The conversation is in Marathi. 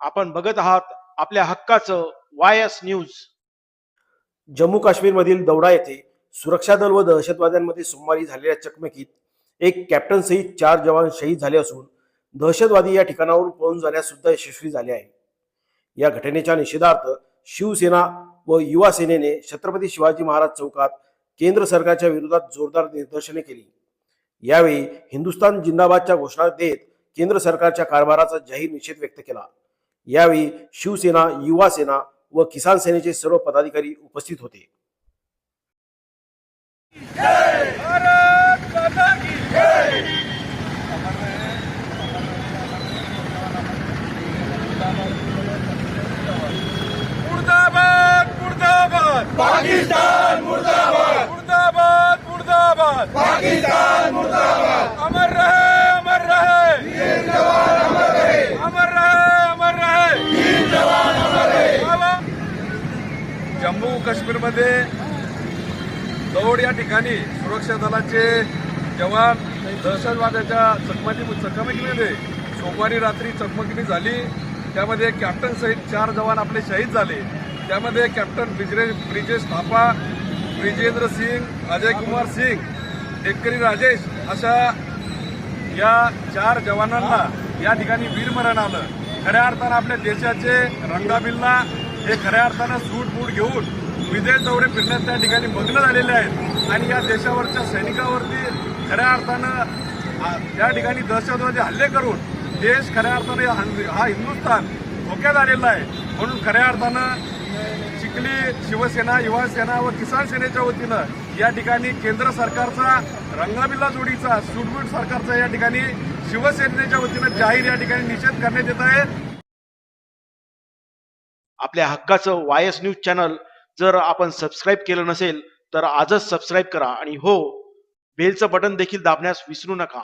आपण बघत आहात आपल्या हक्काचं वाय एस न्यूज. जम्मू काश्मीरमधील दौडा येथे सुरक्षा दल व दहशतवाद्यांमध्ये सोमवारी झालेल्या चकमकीत एक कॅप्टन सहित चार जवान शहीद झाले असून दहशतवादी या ठिकाणावरून पळून जाण्यास सुद्धा यशस्वी झाले आहे. या घटनेच्या निषेधार्थ शिवसेना व युवा सेनेने छत्रपती शिवाजी महाराज चौकात केंद्र सरकारच्या विरोधात जोरदार निदर्शने केली. यावेळी हिंदुस्थान जिंदाबादच्या घोषणा देत केंद्र सरकारच्या कारभाराचा जाहीर निषेध व्यक्त केला. यावेळी शिवसेना युवा सेना व किसान सेनेचे सर्व पदाधिकारी उपस्थित होते. भारत माता की जय मुर्दाबाद मुर्दाबाद. पाकिस्तान मुर्दाबाद. मुर्दाबाद मुर्दाबाद. पाकिस्तान जम्मू काश्मीरमध्ये दौड या ठिकाणी सुरक्षा दलाचे जवान दहशतवाद्याच्या चकमकी चकमकीमध्ये सोमवारी रात्री चकमकी झाली. त्यामध्ये कॅप्टन सहित चार जवान आपले शहीद झाले. त्यामध्ये कॅप्टन ब्रिजे ब्रिजेश थापा ब्रिजेंद्र सिंग अजय कुमार सिंग डेक्करी राजेश अशा या चार जवानांना या ठिकाणी वीरमरण आलं. खऱ्या अर्थानं आपल्या देशाचे रंगाबिल्ला हे खऱ्या अर्थानं सूट बूट घेऊन विदेश दौरे फिरण्यात त्या ठिकाणी मग्न झालेले आहेत. आणि या देशावरच्या सैनिकावरती खऱ्या अर्थानं त्या ठिकाणी दहशतवादी हल्ले करून देश खऱ्या अर्थानं हा हा हिंदुस्थान धोक्यात आलेला आहे. म्हणून खऱ्या अर्थानं चिखली शिवसेना युवासेना व किसान सेनेच्या वतीनं या ठिकाणी केंद्र सरकारचा रंगाबिल्ला जोडीचा सुटबूट सरकारचा या ठिकाणी शिवसेनेच्या वतीनं जाहीर या ठिकाणी निषेध करण्यात येत आहे. आपल्या हक्काचं वाय एस न्यूज चॅनल जर आपण सबस्क्राईब केलं नसेल तर आजच सबस्क्राईब करा. आणि हो बेलचं बटन देखील दाबण्यास विसरू नका.